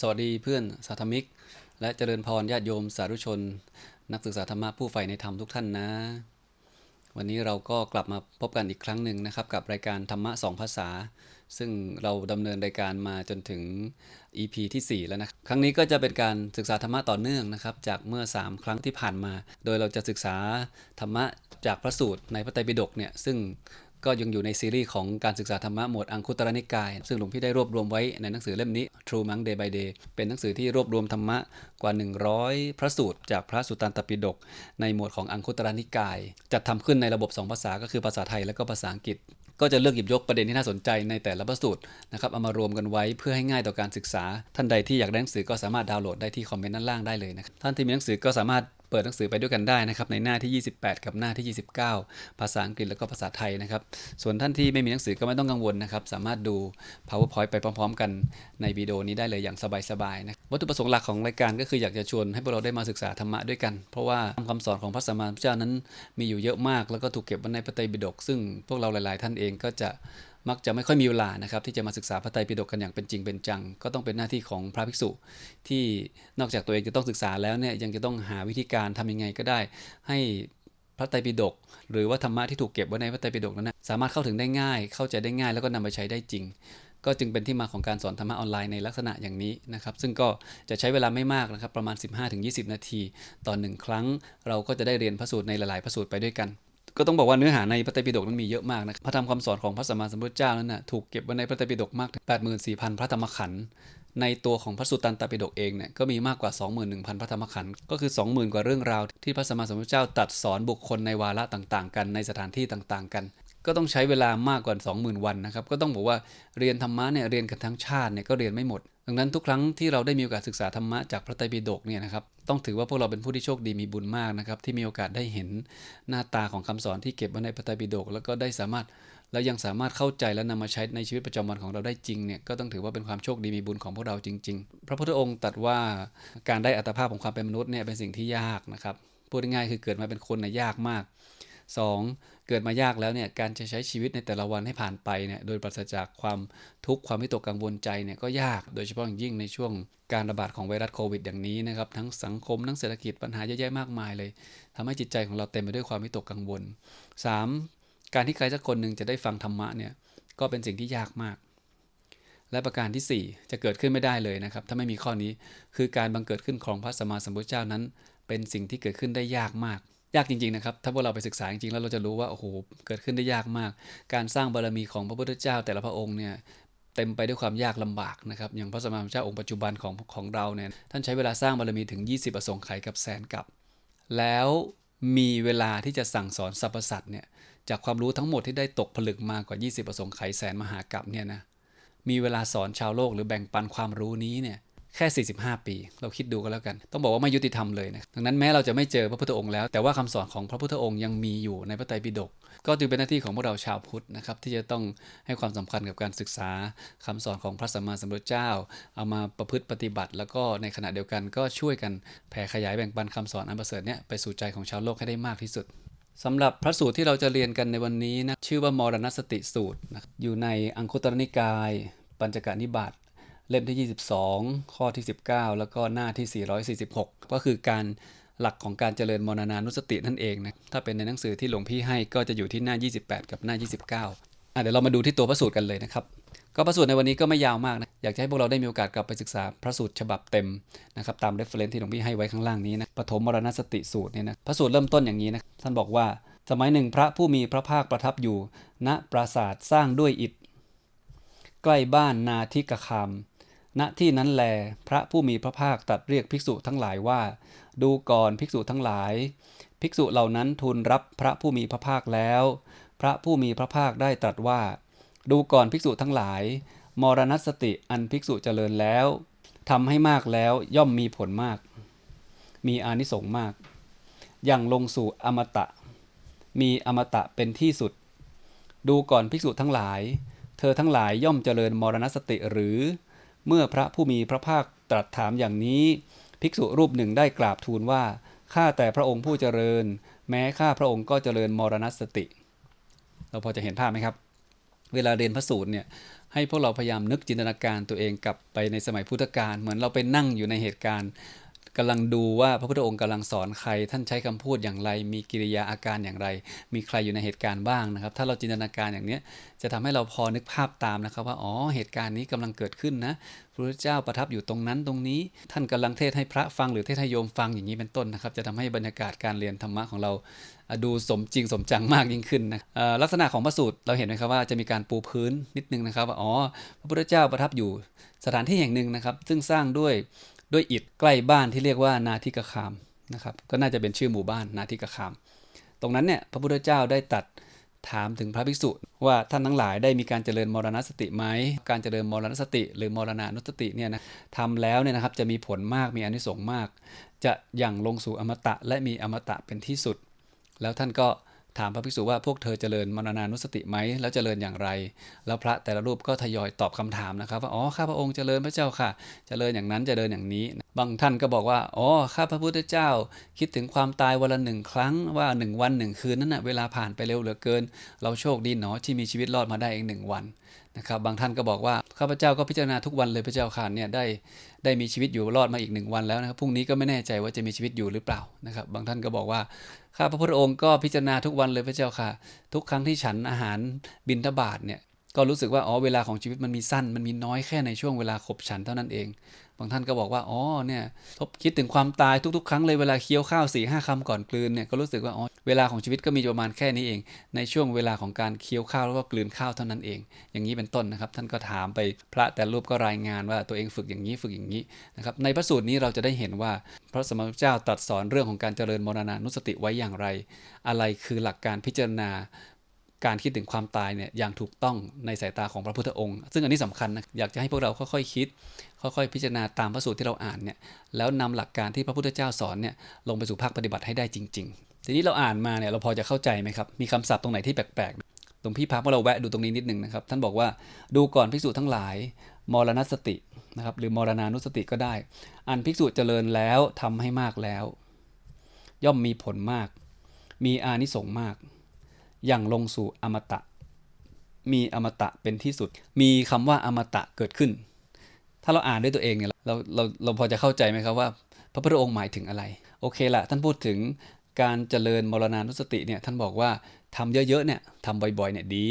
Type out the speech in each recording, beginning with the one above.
สวัสดีเพื่อนสาธมิก และเจริญพรญาติโยมสาธุชน นักศึกษาธรรมะผู้ใฝ่ในธรรมทุกท่านนะ วันนี้เราก็กลับมาพบกันอีกครั้งหนึ่งนะครับ กับรายการธรรมะสองภาษา ซึ่งเราดำเนินรายการมาจนถึง EP ที่ 4 แล้วนะครั้งนี้ก็จะเป็นการศึกษาธรรมะต่อเนื่องนะครับ จากเมื่อ 3 ครั้งที่ผ่านมา โดยเราจะศึกษาธรรมะจากพระสูตรในพระไตรปิฎกเนี่ยซึ่ง ก็ยังอยู่ในซีรีส์ของการศึกษาธรรมะหมวดอังคุตรนิกาย ซึ่งหลวงพี่ได้รวบรวมไว้ในหนังสือเล่มนี้ True Monk Day by Day เป็นหนังสือที่รวบรวมธรรมะกว่า 100 พระสูตร จากพระสุตตันตปิฎกในหมวดของอังคุตรนิกาย จัดทำขึ้นในระบบ 2 ภาษาก็คือภาษาไทยและก็ภาษาอังกฤษ ก็จะเลือกหยิบยกประเด็นที่น่าสนใจในแต่ละพระสูตรนะครับเอามารวมกันไว้เพื่อให้ง่ายต่อการศึกษา ท่านใดที่อยากได้หนังสือก็สามารถดาวน์โหลดได้ที่คอมเมนต์ด้านล่างได้เลยนะครับท่านที่มีหนังสือก็สามารถ เปิดหนังสือไปด้วยกันได้นะครับในหน้าที่ 28 กับหน้าที่ 29 ภาษาอังกฤษแล้วก็ภาษาไทยนะครับ ส่วนท่านที่ไม่มีหนังสือก็ไม่ต้องกังวลนะครับ สามารถดู powerpoint ไปพร้อม ๆ กันในวิดีโอนี้ได้เลยอย่างสบายๆนะวัตถุประสงค์หลักของรายการก็คืออยากจะชวนให้พวกเราได้มาศึกษาธรรมะด้วยกัน เพราะว่าคำสอนของพระสัมมาสัมพุทธเจ้านั้นมีอยู่เยอะมาก แล้วก็ถูกเก็บไว้ในพระไตรปิฎกซึ่งพวกเราหลาย ๆ ท่านเองก็จะ มักจะไม่ค่อยมีเวลานะครับที่จะมาศึกษาพระไตรปิฎกกันอย่างเป็นจริงเป็นจัง ก็ต้องเป็นหน้าที่ของพระภิกษุ ที่นอกจากตัวเองจะต้องศึกษาแล้วเนี่ยยังจะต้องหาวิธีการทำยังไงก็ได้ ให้พระไตรปิฎกหรือว่าธรรมะที่ถูกเก็บไว้ในพระไตรปิฎกนั้นนะสามารถเข้าถึงได้ง่าย เข้าใจได้ง่าย แล้วก็นำไปใช้ได้จริง ก็จึงเป็นที่มาของการสอนธรรมะออนไลน์ในลักษณะอย่างนี้นะครับซึ่งก็จะใช้เวลาไม่มากนะครับประมาณ 15-20 นาที ต่อหนึ่งครั้ง เราก็จะได้เรียนพระสูตรในหลาย ๆ พระสูตรไปด้วยกัน ก็ต้องบอกว่าเนื้อหาในพระไตรปิฎกนั้นมีเยอะมากนะพระธรรมคำสอนของพระสัมมาสัมพุทธเจ้านั้นนะถูกเก็บไว้ในพระไตรปิฎกมากถึง84,000 พระธรรมขันธ์ในตัวของพระสุตตันตปิฎกเองเนี่ยก็มีมากกว่า 21,000 พระธรรมขันธ์ก็คือ 20,000 กว่าเรื่องราวที่พระสัมมาสัมพุทธเจ้าตัดสอนบุคคลในวาระต่างๆ กันในสถานที่ต่างๆ กัน ก็ต้องใช้เวลามากกว่า 20,000 วันนะครับก็ต้องบอกว่าเรียนธรรมะเนี่ยเรียนกันทั้งชาติเนี่ยก็เรียนไม่หมด ดังนั้นทุกครั้งที่เราได้มีโอกาสศึกษาธรรมะจากพระไตรปิฎกเนี่ยนะครับต้องถือว่าพวกเราเป็นผู้ที่โชคดีมีบุญมากนะครับที่มีโอกาสได้เห็นหน้าตาของคำสอนที่เก็บไว้ในพระไตรปิฎกแล้วก็ได้สามารถแล้วยังสามารถเข้าใจและนำมาใช้ในชีวิตประจำวันของเราได้จริงเนี่ยก็ต้องถือว่าเป็นความโชคดีมีบุญของพวกเราจริง ๆ พระพุทธองค์ตรัสว่าการได้อัตภาพของความเป็นมนุษย์เนี่ยเป็นสิ่งที่ยากนะครับพูดง่ายๆคือเกิดมาเป็นคนน่ยยากมาก 2. เกิดมายากแล้วเนี่ยการจะใช้ชีวิตในแต่ละวันให้ผ่านไปเนี่ยโดยปราศจากความทุกข์ความวิตกกังวลใจเนี่ยก็ยากโดยเฉพาะอย่างยิ่งในช่วงการระบาดของไวรัสโควิดอย่างนี้นะครับทั้งสังคมทั้งเศรษฐกิจปัญหาเยอะแยะมากมายเลยทำให้จิตใจของเราเต็มไปด้วยความวิตกกังวล 3. การที่ใครสักคนหนึ่งจะได้ฟังธรรมะเนี่ยก็เป็นสิ่งที่ยากมาก และประการที่ 4 จะเกิดขึ้นไม่ได้เลยนะครับถ้าไม่มีข้อนี้คือการบังเกิดขึ้นของพระสัมมาสัมพุทธเจ้านั้น เป็นสิ่งที่เกิดขึ้นได้ยากมาก ยากจริงๆนะครับ ถ้าพวกเราไปศึกษาจริงๆ แล้วเราจะรู้ว่า โอ้โห เกิดขึ้นได้ยากมาก การสร้างบารมีของพระพุทธเจ้าแต่ละพระองค์เนี่ยเต็มไปด้วยความยากลำบากนะครับ อย่างพระสมมาสัมพุทธเจ้าองค์ปัจจุบันของของเราเนี่ย ท่านใช้เวลาสร้างบารมีถึง 20 ประสงค์ไขกับแสนกับ แล้วมีเวลาที่จะสั่งสอนสรรพสัตว์เนี่ย จากความรู้ทั้งหมดที่ได้ตกผลึกมากกว่า 20 ประสงค์ไขแสนมหากับเนี่ยนะ มีเวลาสอนชาวโลกหรือแบ่งปันความรู้นี้เนี่ย แค่ 45 ปี เราคิดดูก็แล้วกัน ต้องบอกว่าไม่ยุติธรรมเลยนะดังนั้นแม้เราจะไม่เจอพระพุทธองค์แล้ว แต่ว่าคำสอนของพระพุทธองค์ยังมีอยู่ในพระไตรปิฎกก็จึงเป็นหน้าที่ของพวกเราชาวพุทธนะครับที่จะต้องให้ความสำคัญกับการศึกษาคำสอนของพระสัมมาสัมพุทธเจ้า เอามาประพฤติปฏิบัติ แล้วก็ในขณะเดียวกันก็ช่วยกันแผ่ขยายแบ่งปันคำสอนอันประเสริฐเนี่ยไปสู่ใจของชาวโลกให้ได้มากที่สุดสำหรับพระสูตรที่เราจะเรียนกันในวันนี้นะชื่อว่ามรณสติสูตรนะอยู่ในอังคุตรนิกาย ปัญจกนิบาต เล่มที่ 22 ข้อที่ 19 แล้วก็หน้าที่ 446 ก็คือการหลักของการเจริญมรณานุสตินั่นเองนะถ้าเป็นในหนังสือที่หลวงพี่ให้ก็จะอยู่ที่หน้า 28 กับหน้า 29อะเดี๋ยวเรามาดูที่ตัวพระสูตรกันเลยนะครับก็พระสูตรในวันนี้ก็ไม่ยาวมากนะอยากจะให้พวกเราได้มีโอกาสกลับไปศึกษาพระสูตรฉบับเต็มนะครับตาม reference ที่หลวงพี่ให้ไว้ข้างล่างนี้นะปฐมมรณสติสูตรเนี่ยนะพระสูตรเริ่มต้นอย่างนี้นะท่านบอกว่าสมัยหนึ่งพระผู้มีพระภาคประทับอยู่ ณปราสาทสร้างด้วยอิฐ ใกล้บ้านนาทิกคาม ณที่นั้นแล พระผู้มีพระภาคตัดเรียกภิกษุทั้งหลายว่า ดูก่อนภิกษุทั้งหลาย ภิกษุเหล่านั้นทูลรับพระผู้มีพระภาคแล้ว พระผู้มีพระภาคได้ตรัสว่า ดูก่อนภิกษุทั้งหลาย มรณสติอันภิกษุเจริญแล้วทำให้มากแล้วย่อมมีผลมาก มีอานิสงส์มาก อย่างลงสู่อมตะ มีอมตะเป็นที่สุด ดูก่อนภิกษุทั้งหลาย เธอทั้งหลายย่อมเจริญมรณสติหรือ เมื่อพระผู้มีพระภาคตรัสถามอย่างนี้ ภิกษุรูปหนึ่งได้กราบทูลว่า ข้าแต่พระองค์ผู้เจริญ แม้ข้าพระองค์ก็เจริญมรณสติ เราพอจะเห็นภาพไหมครับ เวลาเรียนพระสูตรเนี่ยให้พวกเราพยายามนึกจินตนาการตัวเองกลับไปในสมัยพุทธกาลเหมือนเราไปนั่งอยู่ในเหตุการณ์ กำลังดูว่าพระพุทธองค์กำลังสอนใคร ท่านใช้คำพูดอย่างไร มีกิริยาอาการอย่างไร มีใครอยู่ในเหตุการณ์บ้างนะครับ ถ้าเราจินตนาการอย่างนี้จะทำให้เราพอนึกภาพตามนะครับ ว่าอ๋อเหตุการณ์นี้กำลังเกิดขึ้นนะพระพุทธเจ้าประทับอยู่ตรงนั้นตรงนี้ ท่านกำลังเทศให้พระฟังหรือเทศให้โยมฟังอย่างนี้เป็นต้นนะครับ จะทำให้บรรยากาศการเรียนธรรมะของเราดูสมจริงสมจังมากยิ่งขึ้นนะลักษณะของพระสูตรเราเห็นไหมครับว่าจะมีการปูพื้นนิดนึงนะครับว่าอ๋อพระพุทธเจ้าประทับอยู่สถานที่แห่งหนึ่งนะครับ ซึ่งสร้างด้วย ด้วยอิฐใกล้บ้านที่เรียกว่านาทิกคามนะครับก็น่าจะเป็นชื่อหมู่บ้านนาทิกคาม ตรงนั้นเนี่ยพระพุทธเจ้าได้ตัดถามถึงพระภิกษุว่าท่านทั้งหลายได้มีการเจริญมรณสติไหม การเจริญมรณสติ หรือมรณานุสติเนี่ยนะทำแล้วเนี่ยนะครับจะมีผลมากมีอนิสงส์มาก จะอย่างลงสู่อมตะและมีอมตะเป็นที่สุด แล้วท่านก็ ถามพระภิกษุว่าพวกเธอเจริญมรณานุสติไหมแล้วเจริญอย่างไร แล้วพระแต่ละรูปก็ทยอยตอบคำถามนะครับว่าอ๋อข้าพระองค์เจริญพระเจ้าค่ะ เจริญอย่างนั้นเจริญอย่างนี้ บางท่านก็บอกว่าอ๋อข้าพระพุทธเจ้า คิดถึงความตายวันละหนึ่งครั้งว่าหนึ่งวันหนึ่งคืนนั้นนะเวลาผ่านไปเร็วเหลือเกิน เราโชคดีหนอที่มีชีวิตรอดมาได้เองหนึ่งวัน นะครับบางท่านก็บอกว่าข้าพเจ้าก็พิจารณาทุกวันเลยพระเจ้าค่ะเนี่ยได้ได้มีชีวิตอยู่รอดมาอีกหนึ่งวันแล้วนะครับพรุ่งนี้ก็ไม่แน่ใจว่าจะมีชีวิตอยู่หรือเปล่านะครับ บางท่านก็บอกว่าข้าพระพุทธองค์ก็พิจารณาทุกวันเลยพระเจ้าค่ะ ทุกครั้งที่ฉันอาหารบินทบาทเนี่ยก็รู้สึกว่าอ๋อเวลาของชีวิตมันมีสั้น มันมีน้อยแค่ในช่วงเวลาขบฉันเท่านั้นเองางท่านก็บอกว่าอ๋อเนี่ยทบคิดถึงความตายทุกๆ ครั้งเลยเวลาเคี้ยวข้าวสี่ห้าคำก่อนกลืนเนี่ยก็รู้สึกว่าอ๋อเวลาของชีวิตก็มีประมาณแค่นี้เอง ในช่วงเวลาของการเคี้ยวข้าวแล้วก็กลืนข้าวเท่านั้นเอง อย่างนี้เป็นต้นนะครับ ท่านก็ถามไปพระแต่รูปก็รายงานว่าตัวเองฝึกอย่างนี้ฝึกอย่างนี้นะครับในพระสูตรนี้เราจะได้เห็นว่าพระสมมาเจ้าตรัสสอนเรื่องของการเจริญมรณานุสติไว้อย่างไร อะไรคือหลักการพิจารณา การคิดถึงความตายเนี่ยอย่างถูกต้องในสายตาของพระพุทธองค์ ซึ่งอันนี้สำคัญนะอยากจะให้พวกเราค่อยๆคิด ค่อยๆ พิจารณาตามพระสูตรที่เราอ่านเนี่ยแล้วนำหลักการที่พระพุทธเจ้าสอนเนี่ยลงไปสู่ภาคปฏิบัติให้ได้จริง ๆ ทีนี้เราอ่านมาเนี่ยเราพอจะเข้าใจไหมครับมีคำศัพท์ตรงไหนที่แปลกๆหลวงพี่พักว่าเราแวะดูตรงนี้นิดหนึ่งนะครับท่านบอกว่าดูก่อนภิกษุทั้งหลายมรณสตินะครับหรือมรณานุสติก็ได้ อันภิกษุเจริญแล้วทำให้มากแล้ว ย่อมมีผลมาก มีอานิสงส์มาก อย่างลงสู่อมตะ มีอมตะเป็นที่สุด มีคำว่าอมตะเกิดขึ้น ถ้าเราอ่านด้วยตัวเองเนี่ยเราเราเราพอจะเข้าใจไหมครับว่า พระพุทธองค์หมายถึงอะไร โอเคละท่านพูดถึงการเจริญมรณานุสติเนี่ยท่านบอกว่าทำเยอะๆเนี่ยทำบ่อยๆเนี่ยดี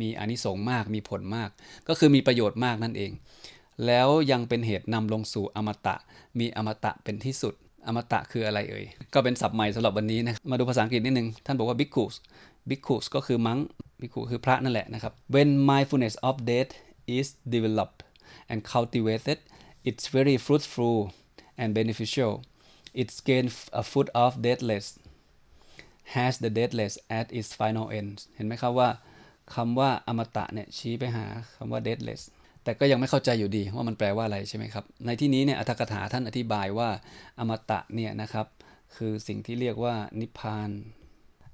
มีอนิสงส์มากมีผลมาก ก็คือมีประโยชน์มากนั่นเอง แล้วยังเป็นเหตุนำลงสู่อมตะ มีอมตะเป็นที่สุด อมตะคืออะไรเอ่ย ก็เป็นศัพท์ใหม่สำหรับวันนี้นะ มาดูภาษาอังกฤษนิดนึง ท่านบอกว่า bhikkhus bhikkhus ก็คือมังบิคูคือพระนั่นแหละนะครับ when mindfulness of death is developed and cultivated it's very fruitful and beneficial it's gain a foot of deathless has the deathless at its final end เห็นไหมครับว่าคำว่าอมตะเนี่ยชี้ไปหาคำว่า deathless แต่ก็ยังไม่เข้าใจอยู่ดีว่ามันแปลว่าอะไรใช่ไหมครับ ในที่นี้เนี่ยอัตถกถาท่านอธิบายว่าอมตะเนี่ยนะครับ คือสิ่งที่เรียกว่านิพพาน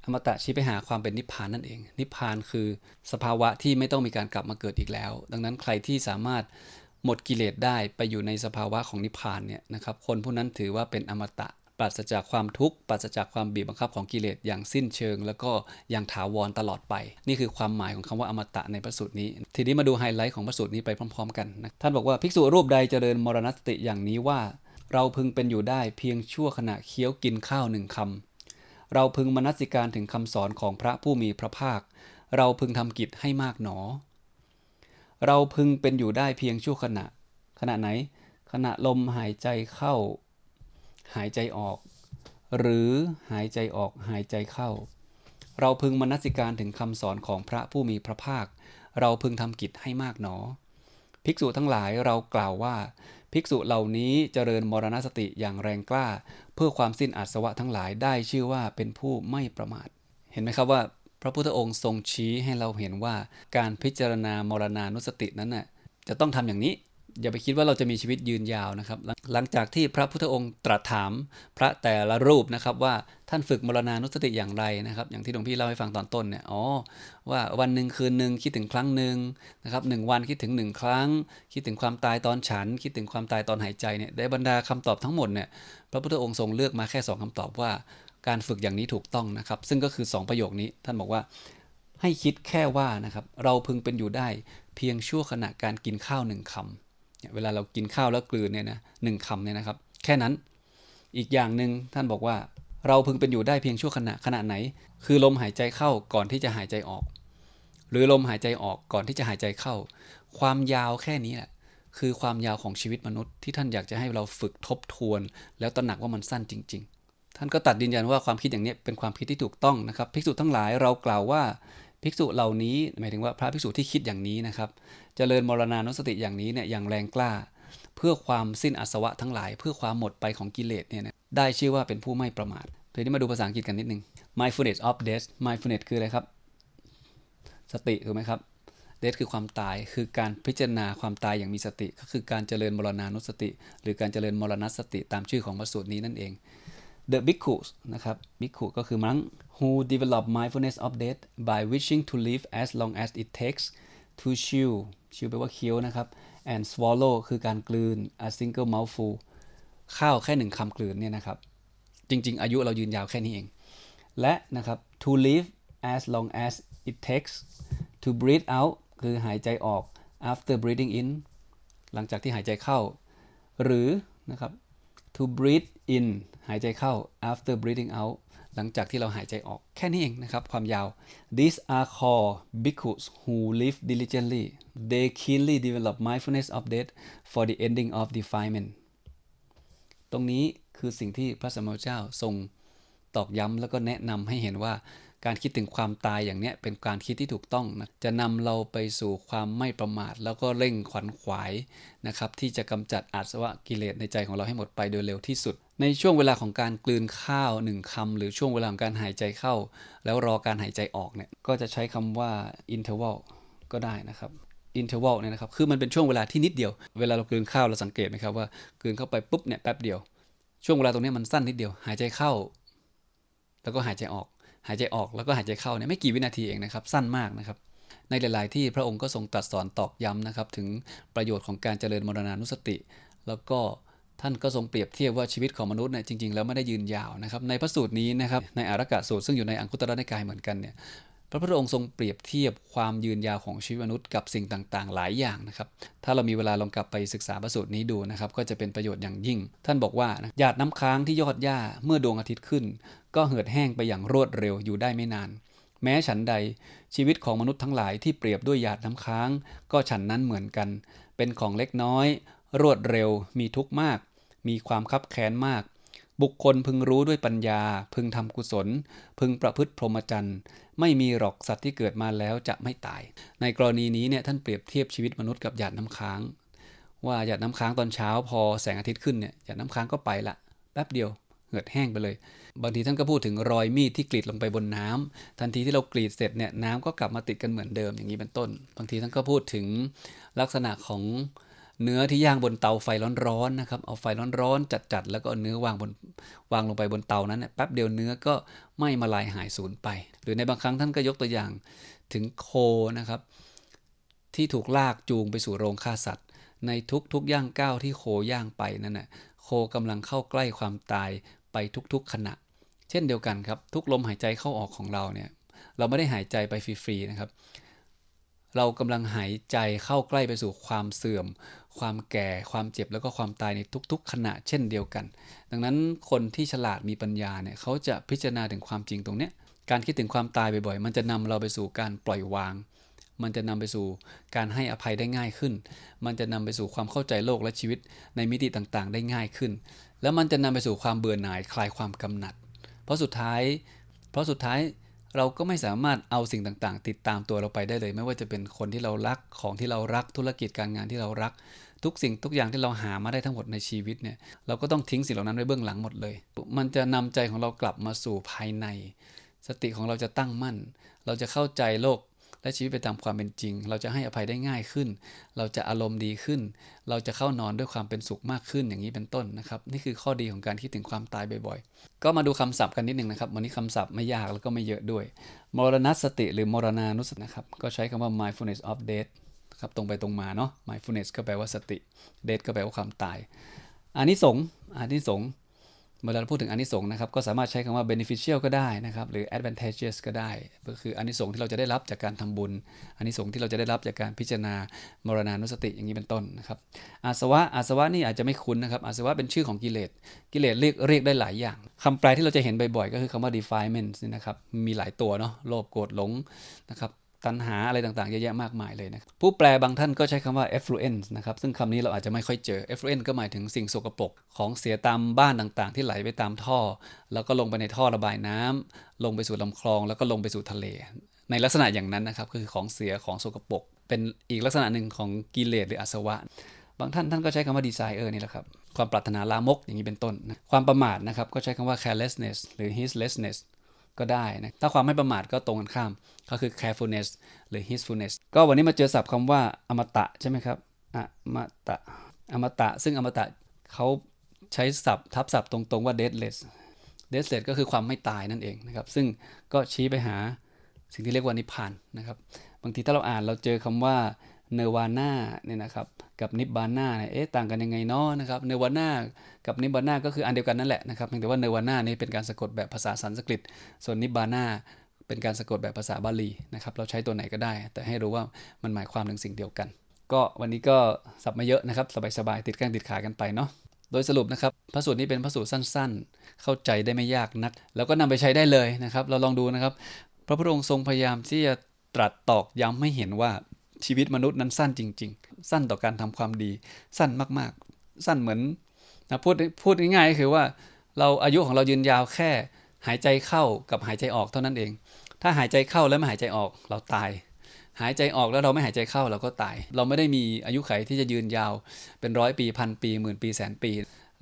อมตะชี้ไปหาความเป็นนิพพานนั่นเอง นิพพานคือสภาวะที่ไม่ต้องมีการกลับมาเกิดอีกแล้ว ดังนั้นใครที่สามารถหมดกิเลสได้ไปอยู่ในสภาวะของนิพพานเนี่ยนะครับ คนผู้นั้นถือว่าเป็นอมตะปราศจากความทุกข์ปราศจากความบีบบังคับของกิเลสอย่างสิ้นเชิง แล้วก็อย่างถาวรตลอดไป นี่คือความหมายของคำว่าอมตะในพระสูตรนี้ ทีนี้มาดูไฮไลท์ของพระสูตรนี้ไปพร้อม ๆ กันนะท่านบอกว่าภิกษุรูปใดเจริญมรณสติอย่างนี้ว่า เราพึงเป็นอยู่ได้เพียงชั่วขณะเคี้ยวกินข้าวหนึ่งคำ เราพึงมนสิการถึงคำสอนของพระผู้มีพระภาค เราพึงทำกิจให้มากหนอ เราพึงเป็นอยู่ได้เพียงชั่วขณะ ขณะไหน ขณะลมหายใจเข้า หายใจออก หรือหายใจออกหายใจเข้า เราพึงมนสิการถึงคำสอนของพระผู้มีพระภาค เราพึงทำกิจให้มากหนอ ภิกษุทั้งหลายเรากล่าวว่า ภิกษุเหล่านี้เจริญมรณสติอย่างแรงกล้า เพื่อความสิ้นอาสวะทั้งหลายได้ชื่อว่าเป็นผู้ไม่ประมาท เห็นไหมครับว่า พระพุทธองค์ทรงชี้ให้เราเห็นว่า การพิจารณามรณานุสตินั้นน่ะจะต้องทำอย่างนี้ อย่าไปคิดว่าเราจะมีชีวิตยืนยาวนะครับ หลังจากที่พระพุทธองค์ตรัสถามพระแต่ละรูปนะครับว่าท่านฝึกมรณานุสติอย่างไรนะครับ อย่างที่หลวงพี่เล่าให้ฟังตอนต้นเนี่ยอ๋อว่าวันหนึ่งคืนหนึ่งคิดถึงครั้งหนึ่งนะครับหนึ่งวันคิดถึงหนึ่งครั้ง คิดถึงความตายตอนฉัน คิดถึงความตายตอนหายใจเนี่ยได้บรรดาคำตอบทั้งหมดเนี่ยพระพุทธองค์ทรงเลือกมาแค่2คำตอบว่า การฝึกอย่างนี้ถูกต้องนะครับ ซึ่งก็คือ 2 ประโยคนี้ท่านบอกว่าให้คิดแค่ว่านะครับเราพึงเป็นอยู่ได้เพียงชั่วขณะการกินข้าวหนึ่งคำ เวลาเรากินข้าวแล้วกลืนเนี่ยนะหนึ่งคำเนี่ยนะครับ แค่นั้นอีกอย่างหนึ่งท่านบอกว่า เราพึงเป็นอยู่ได้เพียงชั่วขณะขณะไหน คือลมหายใจเข้าก่อนที่จะหายใจออก หรือลมหายใจออกก่อนที่จะหายใจเข้า ความยาวแค่นี้แหละคือความยาวของชีวิตมนุษย์ที่ท่านอยากจะให้เราฝึกทบทวน แล้วตระหนักว่ามันสั้นจริง ๆ ท่านก็ตัดยืนยันว่าความคิดอย่างนี้เป็นความคิดที่ถูกต้องนะครับภิกษุทั้งหลายเรากล่าวว่า ภิกษุเหล่านี้หมายถึงว่าพระภิกษุที่คิดอย่างนี้นะครับเจริญมรณานุสติอย่างนี้เนี่ยอย่างแรงกล้า เพื่อความสิ้นอาสวะทั้งหลาย เพื่อความหมดไปของกิเลสเนี่ยนะได้ชื่อว่าเป็นผู้ไม่ประมาททีนี้มาดูภาษาอังกฤษกันนิดนึง mindfulness of death mindfulness คืออะไรครับ สติถูกไหมครับ death คือความตายคือการพิจารณาความตายอย่างมีสติ ก็คือการเจริญมรณานุสติ หรือการเจริญมรณสติตามชื่อของพระสูตรนี้นั่นเอง The bhikkhus นะครับ bhikkhu ก็คือมั้ง who develop mindfulness of death by wishing to live as long as it takes to chew chew แปลว่าเคี้ยวนะครับ and swallow คือการกลืน a single mouthful ข้าวแค่หนึ่งคำกลืนเนี่ยนะครับ จริง ๆ อายุเรายืนยาวแค่นี้เอง และนะครับ to live as long as it takes to breathe out คือหายใจออก after breathing in หลังจากที่หายใจเข้า หรือนะครับ to breathe in หายใจเข้า after breathing out หลังจากที่เราหายใจออกแค่นี้เองนะครับ ความยาว these are called bhikkhus who live diligently they keenly develop mindfulness of death for the ending of defilement ตรงนี้คือสิ่งที่พระสัมมาสัมพุทธเจ้าทรงตอกย้ำแล้วก็แนะนำให้เห็นว่าการคิดถึงความตายอย่างเนี้ยเป็นการคิดที่ถูกต้องนะจะนำเราไปสู่ความไม่ประมาท แล้วก็เร่งขวัญขวายนะครับที่จะกำจัดอาสวะกิเลสในใจของเราให้หมดไปโดยเร็วที่สุด ในช่วงเวลาของการกลืนข้าวหนึ่งคำหรือช่วงเวลาของการหายใจเข้า แล้วรอการหายใจออกเนี่ยก็จะใช้คำว่า interval ก็ได้นะครับ interval เนี่ยนะครับคือมันเป็นช่วงเวลาที่นิดเดียว เวลาเรากลืนข้าวเราสังเกตไหมครับว่ากลืนเข้าไปปุ๊บเนี่ยแป๊บเดียว ช่วงเวลาตรงนี้มันสั้นนิดเดียว หายใจเข้า แล้วก็หายใจออก หายใจออกแล้วก็หายใจเข้าเนี่ยไม่กี่วินาทีเองนะครับสั้นมากนะครับในหลาย ๆ ที่พระองค์ก็ทรงตรัสสอนตอกย้ำนะครับถึงประโยชน์ของการเจริญมรณานุสติ แล้วก็ ท่านก็ทรงเปรียบเทียบว่าชีวิตของมนุษย์เนี่ยจริง ๆ แล้วไม่ได้ยืนยาวนะครับ ในพระสูตรนี้นะครับในอารักะสูตรซึ่งอยู่ในอังคุตระนิกายเหมือนกันเนี่ยพระพุทธองค์ทรงเปรียบเทียบความยืนยาวของชีวิตมนุษย์กับสิ่งต่างๆ หลายอย่างนะครับ ถ้าเรามีเวลาลองกลับไปศึกษาพระสูตรนี้ดูนะครับ ก็จะเป็นประโยชน์อย่างยิ่ง ท่านบอกว่าหยาดน้ำค้างที่ยอดหญ้าเมื่อดวงอาทิตย์ขึ้น ก็เหือดแห้งไปอย่างรวดเร็วอยู่ได้ไม่นาน แม้ฉันใดชีวิตของมนุษย์ทั้งหลายที่เปรียบด้วยหยาดน้ำค้าง ก็ฉันนั้นเหมือนกัน เป็นของเล็กน้อย รวดเร็วมีทุกข์มาก มีความคับแค้นมาก บุคคลพึงรู้ด้วยปัญญา พึงทำกุศล พึงประพฤติพรหมจรรย์ ไม่มีหรอกสัตว์ที่เกิดมาแล้วจะไม่ตาย ในกรณีนี้เนี่ยท่านเปรียบเทียบชีวิตมนุษย์กับหยาดน้ำค้าง ว่าหยาดน้ำค้างตอนเช้าพอแสงอาทิตย์ขึ้นเนี่ยหยาดน้ำค้างก็ไปละแป๊บเดียวเหือดแห้งไปเลย บางทีท่านก็พูดถึงรอยมีดที่กรีดลงไปบนน้ำทันทีที่เรากรีดเสร็จเนี่ยน้ำก็กลับมาติดกันเหมือนเดิมอย่างนี้เป็นต้น บางทีท่านก็พูดถึงลักษณะของ เนื้อที่ย่างบนเตาไฟร้อนๆนะครับ เอาไฟร้อนๆจัดๆแล้วก็เนื้อวางบนวางลงไปบนเตานั้นเนี่ยแป๊บเดียวเนื้อก็ไม่มาลายหายสูญไป หรือในบางครั้งท่านก็ยกตัวอย่างถึงโคนะครับ ที่ถูกลากจูงไปสู่โรงฆ่าสัตว์ ในทุกๆย่างก้าวที่โคย่างไปนั่นน่ะโคกำลังเข้าใกล้ความตายไปทุกๆขณะ เช่นเดียวกันครับ ทุกลมหายใจเข้าออกของเราเนี่ยเราไม่ได้หายใจไปฟรีๆนะครับเรากำลังหายใจเข้าใกล้ไปสู่ความเสื่อม ความแก่ความเจ็บแล้วก็ความตายในทุก ๆ ขณะเช่นเดียวกัน ดังนั้นคนที่ฉลาดมีปัญญาเนี่ยเขาจะพิจารณาถึงความจริงตรงเนี้ยการคิดถึงความตายบ่อยๆ มันจะนำเราไปสู่การปล่อยวาง มันจะนำไปสู่การให้อภัยได้ง่ายขึ้น มันจะนำไปสู่ความเข้าใจโลกและชีวิตในมิติต่างๆ ได้ง่ายขึ้น แล้วมันจะนำไปสู่ความเบื่อหน่ายคลายความกำหนัด เพราะสุดท้าย เพราะสุดท้ายเราก็ไม่สามารถเอาสิ่งต่างๆ ติดตามตัวเราไปได้เลย ไม่ว่าจะเป็นคนที่เรารักของที่เรารักธุรกิจการงานที่เรารัก ทุกสิ่งทุกอย่างที่เราหามาได้ทั้งหมดในชีวิตเนี่ยเราก็ต้องทิ้งสิ่งเหล่านั้นไว้เบื้องหลังหมดเลย มันจะนำใจของเรากลับมาสู่ภายใน สติของเราจะตั้งมั่น เราจะเข้าใจโลกและชีวิตไปตามความเป็นจริง เราจะให้อภัยได้ง่ายขึ้น เราจะอารมณ์ดีขึ้น เราจะเข้านอนด้วยความเป็นสุขมากขึ้นอย่างนี้เป็นต้นนะครับ นี่คือข้อดีของการคิดถึงความตายบ่อยๆ ก็มาดูคำศัพท์กันนิดหนึ่งนะครับวันนี้คำศัพท์ไม่ยากแล้วก็ไม่เยอะด้วย มรณสติหรือมรณานุสตินะครับ ก็ใช้คำว่า mindfulness of death ครับตรงไปตรงมาเนาะ mindfulness ก็แปลว่าสติ death ก็แปลว่าความตายอานิสงส์อานิสงส์เวลาเราพูดถึงอานิสงส์นะครับก็สามารถใช้คำว่า beneficial ก็ได้นะครับหรือ advantageous ก็ได้ ก็คืออานิสงส์ที่เราจะได้รับจากการทำบุญอานิสงส์ที่เราจะได้รับจากการพิจารณามรณานุสติอย่างนี้เป็นต้นนะครับอาสวะอาสวะนี่อาจจะไม่คุ้นนะครับอาสวะเป็นชื่อของกิเลสกิเลสเรียกเรียกได้หลายอย่างคำแปลที่เราจะเห็นบ่อยๆ ก็คือคำว่า defilement นี่นะครับมีหลายตัวเนาะโลภโกรธหลงนะครับ ตัณหาอะไรต่างๆเยอะแยะมากมายเลยนะผู้แปลบางท่านก็ใช้คำว่า effluence นะครับ ซึ่งคำนี้เราอาจจะไม่ค่อยเจอ effluent ก็หมายถึงสิ่งสกปรกของเสียตามบ้านต่างๆ ที่ไหลไปตามท่อ แล้วก็ลงไปในท่อระบายน้ำลงไปสู่ลำคลอง แล้วก็ลงไปสู่ทะเล ในลักษณะอย่างนั้นนะครับก็คือของเสียของสกปรกเป็นอีกลักษณะหนึ่งของกิเลสหรืออาสวะ บางท่านท่านก็ใช้คำว่า desire นี่แหละครับความปรารถนาลามกอย่างนี้เป็นต้น ความประมาทนะครับก็ใช้คำว่า carelessness หรือ heedlessness ก็ได้นะถ้าความไม่ประมาทก็ตรงกันข้าม ก็คือ carefulness หรือ heedfulness ก็วันนี้มาเจอศัพท์คำว่าอมตะใช่ไหมครับอมตะอมตะ ซึ่งอมตะเขาใช้ศัพท์ทับศัพท์ตรงๆว่า deathless deathless ก็คือความไม่ตายนั่นเองนะครับ ซึ่งก็ชี้ไปหาสิ่งที่เรียกว่านิพพานนะครับ บางทีถ้าเราอ่านเราเจอคำว่าเนวาน่าเนี่ยนะครับ กับนิบาน่าเนี่ยเอ๊ะต่างกันยังไงเนาะนะครับเนวาน่ากับนิบาน่าก็คืออันเดียวกันนั่นแหละนะครับเพียงแต่ว่าเนวาน่านี่เป็นการสะกดแบบภาษาสันสกฤต ส่วนนิบาน่าเป็นการสะกดแบบภาษาบาลีนะครับเราใช้ตัวไหนก็ได้ แต่ให้รู้ว่ามันหมายความถึงสิ่งเดียวกัน ก็วันนี้ก็สับมาเยอะนะครับสบายๆติดแข้งติดขากันไปเนาะโดยสรุปนะครับพระสูตรนี้เป็นพระสูตรสั้น ๆ เข้าใจได้ไม่ยากนัก แล้วก็นำไปใช้ได้เลยนะครับ เราลองดูนะครับ พระพุทธองค์ทรงพยายามที่จะตรัสตอกย้ำให้เห็นว่า ชีวิตมนุษย์นั้นสั้นจริง ๆ สั้นต่อการทำความดี สั้นมากๆ สั้นเหมือนนะพูดพูดง่ายๆก็คือว่าเราอายุของเรายืนยาวแค่ หายใจเข้ากับหายใจออกเท่านั้นเอง ถ้าหายใจเข้าแล้วไม่หายใจออกเราตาย หายใจออกแล้วเราไม่หายใจเข้าเราก็ตาย เราไม่ได้มีอายุไขที่จะยืนยาวเป็นร้อยปีพันปีหมื่นปีแสนปี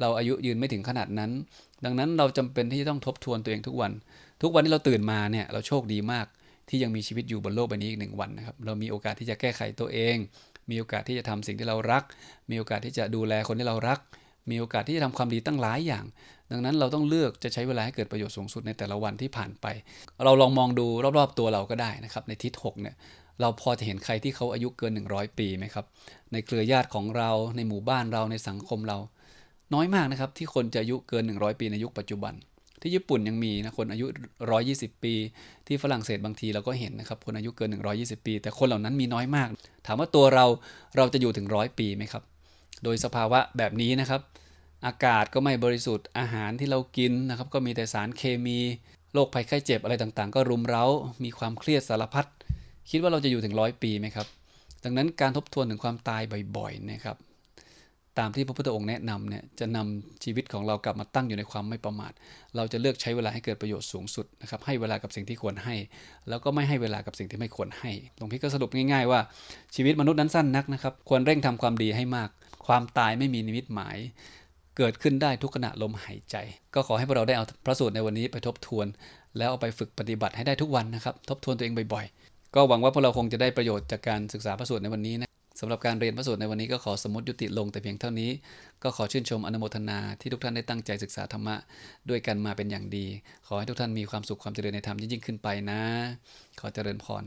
เราอายุยืนไม่ถึงขนาดนั้น ดังนั้นเราจำเป็นที่จะต้องทบทวนตัวเองทุกวัน ทุกวันที่เราตื่นมาเนี่ยเราโชคดีมาก ที่ยังมีชีวิตอยู่บนโลกใบนี้อีกหนึ่งวันนะครับ เรามีโอกาสที่จะแก้ไขตัวเอง มีโอกาสที่จะทำสิ่งที่เรารัก มีโอกาสที่จะดูแลคนที่เรารัก มีโอกาสที่จะทำความดีตั้งหลายอย่าง ดังนั้นเราต้องเลือกจะใช้เวลาให้เกิดประโยชน์สูงสุดในแต่ละวันที่ผ่านไป เราลองมองดูรอบๆตัวเราก็ได้นะครับ ในทิศหกเนี่ยเราพอจะเห็นใครที่เขาอายุเกิน 100 ปีไหมครับ ในเครือญาติของเราในหมู่บ้านเราในสังคมเรา น้อยมากนะครับที่คนจะอายุเกิน 100 ปีในยุคปัจจุบัน ที่ญี่ปุ่นยังมีนะคนอายุ 120 ปี ที่ฝรั่งเศสบางทีเราก็เห็นนะครับคนอายุเกิน 120 ปี แต่คนเหล่านั้นมีน้อยมาก ถามว่าตัวเราเราจะอยู่ถึงร้อยปีไหมครับ โดยสภาวะแบบนี้นะครับ อากาศก็ไม่บริสุทธิ์อาหารที่เรากินนะครับก็มีแต่สารเคมีโรคภัยไข้เจ็บอะไรต่างๆ ก็รุมเร้า มีความเครียดสารพัดคิดว่าเราจะอยู่ถึงร้อยปีไหมครับ ดังนั้นการทบทวนถึงความตายบ่อยๆนะครับ ตามที่พระพุทธองค์แนะนำเนี่ยจะนำชีวิตของเรากลับมาตั้งอยู่ในความไม่ประมาท เราจะเลือกใช้เวลาให้เกิดประโยชน์สูงสุดนะครับให้เวลากับสิ่งที่ควรให้ แล้วก็ไม่ให้เวลากับสิ่งที่ไม่ควรให้หลวงพี่ก็สรุปง่ายๆว่าชีวิตมนุษย์นั้นสั้นนักนะครับควรเร่งทำความดีให้มาก ความตายไม่มีนิมิตหมาย เกิดขึ้นได้ทุกขณะลมหายใจ ก็ขอให้พวกเราได้เอาพระสูตรในวันนี้ไปทบทวน แล้วเอาไปฝึกปฏิบัติให้ได้ทุกวันนะครับทบทวนตัวเองบ่อยๆ ก็หวังว่าพวกเราคงจะได้ประโยชน์จากการศึกษาพระสูตรในวันนี้นะ สำหรับการเรียนพระสูตรในวันนี้ก็ขอสมมติยุติลงแต่เพียงเท่านี้ ก็ขอชื่นชมอนุโมทนาที่ทุกท่านได้ตั้งใจศึกษาธรรมะด้วยกันมาเป็นอย่างดี ขอให้ทุกท่านมีความสุขความเจริญในธรรมยิ่งขึ้นไปนะ ขอเจริญพร